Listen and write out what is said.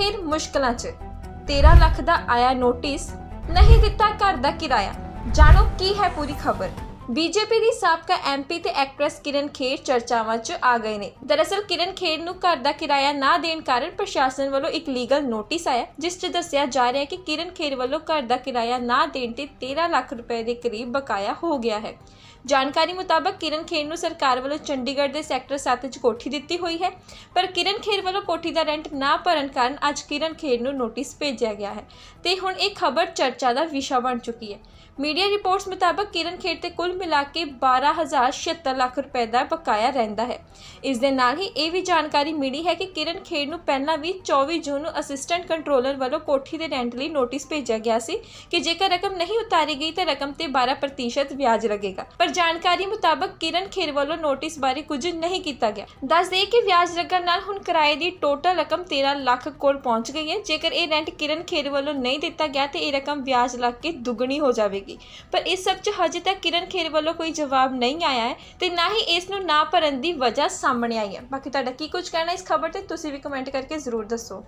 ਫਿਰ ਮੁਸ਼ਕਲਾਂ 'ਚ। 13 ਲੱਖ ਦਾ ਆਇਆ ਨੋਟਿਸ ਨਹੀਂ ਦਿੱਤਾ ਘਰ ਦਾ ਕਿਰਾਇਆ। ਜਾਣੋ ਕੀ ਹੈ ਪੂਰੀ ਖਬਰ। ਬੀਜੇਪੀ ਦੀ ਸਾਬਕਾ ਐਮਪੀ ਤੇ ਐਕਟਰੈਸ ਕਿਰਨ ਖੇਰ ਚਰਚਾਵਾਂ 'ਚ ਆ ਗਏ ਨੇ। ਦਰਅਸਲ ਕਿਰਨ ਖੇਰ ਨੂੰ ਘਰ ਦਾ ਕਿਰਾਇਆ ਨਾ ਦੇਣ ਕਾਰਨ ਪ੍ਰਸ਼ਾਸਨ ਵੱਲੋਂ ਇੱਕ ਲੀਗਲ ਨੋਟਿਸ ਆਇਆ, ਜਿਸ 'ਚ ਦੱਸਿਆ ਜਾ ਰਿਹਾ ਹੈ ਕਿ ਕਿਰਨ ਖੇਰ ਵੱਲੋਂ ਘਰ ਦਾ ਕਿਰਾਇਆ ਨਾ ਦੇਣ ਤੇ 13 ਲੱਖ ਰੁਪਏ ਦੇ ਕਰੀਬ ਬਕਾਇਆ ਹੋ ਗਿਆ ਹੈ। ਜਾਣਕਾਰੀ ਮੁਤਾਬਕ ਕਿਰਨ ਖੇਰ ਨੂੰ ਸਰਕਾਰ ਵੱਲੋਂ ਚੰਡੀਗੜ੍ਹ ਦੇ ਸੈਕਟਰ 7 'ਚ ਕੋਠੀ ਦਿੱਤੀ ਹੋਈ ਹੈ, ਪਰ ਕਿਰਨ ਖੇਰ ਵੱਲੋਂ ਕੋਠੀ ਦਾ ਰੈਂਟ ਨਾ ਭਰਨ ਕਾਰਨ ਅੱਜ ਕਿਰਨ ਖੇਰ ਨੂੰ ਨੋਟਿਸ ਭੇਜਿਆ ਗਿਆ ਹੈ ਤੇ ਹੁਣ ਇਹ ਖਬਰ ਚਰਚਾ ਦਾ ਵਿਸ਼ਾ ਬਣ ਚੁੱਕੀ ਹੈ। ਮੀਡੀਆ ਰਿਪੋਰਟਸ ਮੁਤਾਬਕ ਕਿਰਨ ਖੇਰ ਤੇ ਕੁੱਲ ਮਿਲਾ ਕੇ 12076 ਲੱਖ ਰੁਪਏ ਦਾ ਬਕਾਇਆ ਰਹਿੰਦਾ ਹੈ। ਇਸ ਦੇ ਨਾਲ ਹੀ ਇਹ ਵੀ ਜਾਣਕਾਰੀ ਮਿਲੀ ਹੈ ਕਿ ਕਿਰਨ ਖੇਰ ਨੂੰ ਪਹਿਲਾਂ ਵੀ 24 ਜੂਨ ਨੂੰ ਅਸਿਸਟੈਂਟ ਕੰਟਰੋਲਰ ਵੱਲੋਂ ਕੋਠੀ ਦੇ ਰੈਂਟ ਲਈ ਨੋਟਿਸ ਭੇਜਿਆ ਗਿਆ ਸੀ ਕਿ ਜੇਕਰ ਰਕਮ ਨਹੀਂ ਉਤਾਰੀ ਗਈ ਤਾਂ ਰਕਮ ਤੇ 12% ਵਿਆਜ ਲੱਗੇਗਾ। ਪਰ ਜਾਣਕਾਰੀ ਮੁਤਾਬਕ ਕਿਰਨ ਖੇਰ ਵੱਲੋਂ ਨੋਟਿਸ ਬਾਰੇ ਕੁਝ ਨਹੀਂ ਕੀਤਾ ਗਿਆ। ਦੱਸ ਦੇਈਏ ਕਿ ਵਿਆਜ ਲੱਗਣ ਨਾਲ ਹੁਣ ਕਿਰਾਏ ਦੀ ਟੋਟਲ ਰਕਮ 13 ਲੱਖ ਕੋਲ ਪਹੁੰਚ ਗਈ ਹੈ। ਜੇਕਰ ਇਹ ਰੈਂਟ ਕਿਰਨ ਖੇਰ ਵੱਲੋਂ ਨਹੀਂ ਦਿੱਤਾ ਗਿਆ ਤੇ ਇਹ ਰਕਮ ਵਿਆਜ ਲੱਗ ਕੇ ਦੁੱਗਣੀ ਹੋ ਜਾਵੇਗੀ। ਜਾਵੇਗੀ ਪਰ ਇਸ ਸਭ 'ਚ ਹਜੇ ਤੱਕ ਕਿਰਨ ਖੇਰ ਵੱਲੋਂ ਕੋਈ ਜਵਾਬ ਨਹੀਂ ਆਇਆ ਹੈ ਤੇ ਨਾ ਹੀ ਇਸ ਨੂੰ ਨਾ ਭਰਨ ਦੀ ਵਜ੍ਹਾ ਸਾਹਮਣੇ ਆਈ ਹੈ। ਬਾਕੀ ਤੁਹਾਡਾ ਕੀ ਕੁਝ ਕਹਿਣਾ ਇਸ ਖਬਰ ਤੇ ਤੁਸੀਂ ਵੀ ਕਮੈਂਟ ਕਰਕੇ ਜ਼ਰੂਰ ਦੱਸੋ।